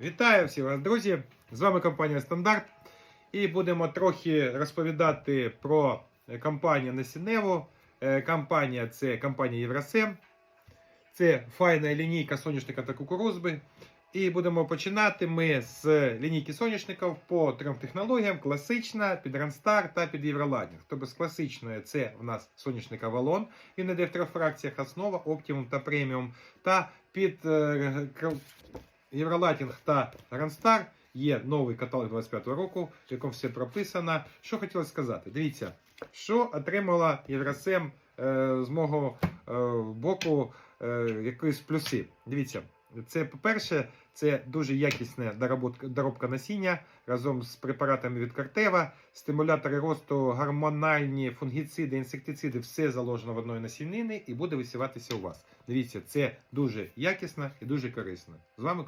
Вітаю всіх вас, друзі! З вами компанія Стандарт. І будемо трохи розповідати про компанію Насінево. Е, Компанія це компанія Євросем. Це файна лінійка соняшника та кукурузби. І будемо починати ми з лінійки соняшників по трьом технологіям: класична, під Ранстар та під Євроладінг. Тобто з класичної це в нас соняшник Авалон. Він іде в трьох фракціях основа, оптимум та преміум. Та під Євролатінг та Грандстар є новий каталог 25 року, в якому все прописано. Що хотілося сказати? Дивіться, що отримала Євросем е, з мого е, боку е, якісь плюси. Дивіться, це, по-перше, це дуже якісна доробка насіння разом з препаратами від Картева, стимулятори росту, гормональні фунгіциди, інсектициди, все заложено в одної насінини і буде висіватися у вас. Дивіться, це дуже якісно і дуже корисно. З вами